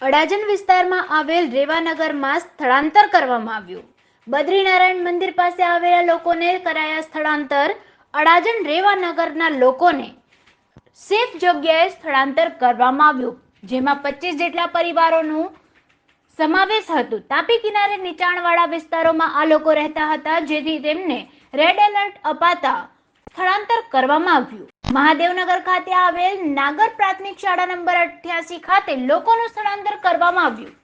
અડાજણ વિસ્તારમાં આવેલ રેવાનગરમાં સ્થળાંતર કરવામાં આવ્યું. બદ્રીનારાયણ મંદિર પાસે આવેલા લોકોને કરાયા સ્થળાંતર. અડાજણ રેવાનગરના લોકોને સેફ જગ્યાએ સ્થળાંતર કરવામાં આવ્યું. જેમાં પચીસ જેટલા પરિવારોનું સમાવેશ હતું. તાપી કિનારે નીચાણવાળા વિસ્તારોમાં આ લોકો રહેતા હતા, જેથી તેમને રેડ એલર્ટ અપાતા સ્થળાંતર કરવામાં આવ્યું. મહાદેવનગર ખાતે આવેલ નાગર પ્રાથમિક શાળા નંબર અઠ્યાસી ખાતે લોકોનું સ્થળાંતર કરવામાં આવ્યું.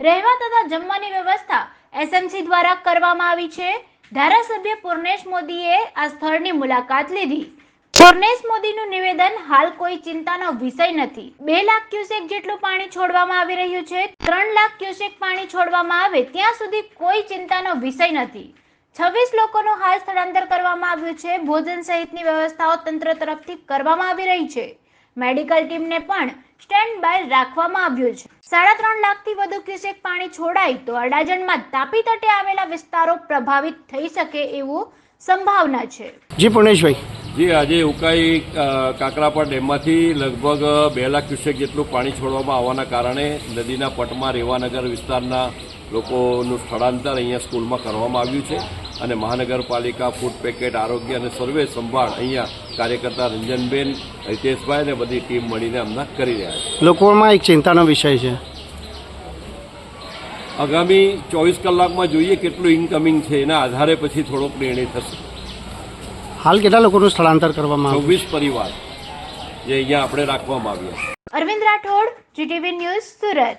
રહેવા તથા જમવાની વ્યવસ્થા એસએમસી દ્વારા કરવામાં આવી છે. ધારાસભ્ય પૂર્ણેશ મોદીએ આ સ્થળની મુલાકાત લીધી. પૂર્ણેશ મોદીનું નિવેદન હાલ કોઈ ચિંતાનો વિષય નથી. બે લાખ ક્યુસેક જેટલું પાણી છોડવામાં આવી રહ્યું છે. ત્રણ લાખ ક્યુસેક પાણી છોડવામાં આવે ત્યાં સુધી કોઈ ચિંતાનો વિષય નથી. છવ્વીસ લોકોનું હાલ સ્થળાંતર કરવામાં આવ્યું છે. ભોજન સહિતની વ્યવસ્થાઓ તંત્ર તરફથી કરવામાં આવી રહી છે. મેડિકલ ટીમને પણ સ્ટેન્ડ બાય રાખવામાં આવ્યું છે. સાડા ત્રણ લાખથી વધુ ક્યુસેક પાણી છોડાય તો અડાજણમાં તાપી તટે આવેલા વિસ્તારો પ્રભાવિત થઈ શકે એવું સંભાવના છે. જી પુણેશભાઈ જી આજે ઉકાઈ કાકરાપા ડેમમાંથી લગભગ બે લાખ ક્યુસેક જેટલું પાણી છોડવામાં આવવાના કારણે નદીના પટમાં રેવાનગર વિસ્તારના લોકોનું સ્થળાંતર અહીંયા સ્કૂલમાં કરવામાં આવ્યું છે. અને મહાનગરપાલિકા ફૂડ પેકેટ આરોગ્ય અને સર્વે સંભાળ અહીંયા કાર્યકર્તા રંજનબેન હિતેશભાઈ અને બધી ટીમ મળીને હમણાં કરી રહ્યા છે. લોકોમાં એક ચિંતાનો વિષય છે. આગામી ચોવીસ કલાકમાં જોઈએ કેટલું ઇન્કમિંગ છે એના આધારે પછી થોડોક નિર્ણય થશે. હાલ કેટલા લોકોનું સ્થળાંતર કરવામાં આવ્યું? છવ્વીસ પરિવાર જે અહીંયા આપણે રાખવામાં આવ્યા અરવિંદ રાઠોડ જીટીવી ન્યૂઝ સુરત.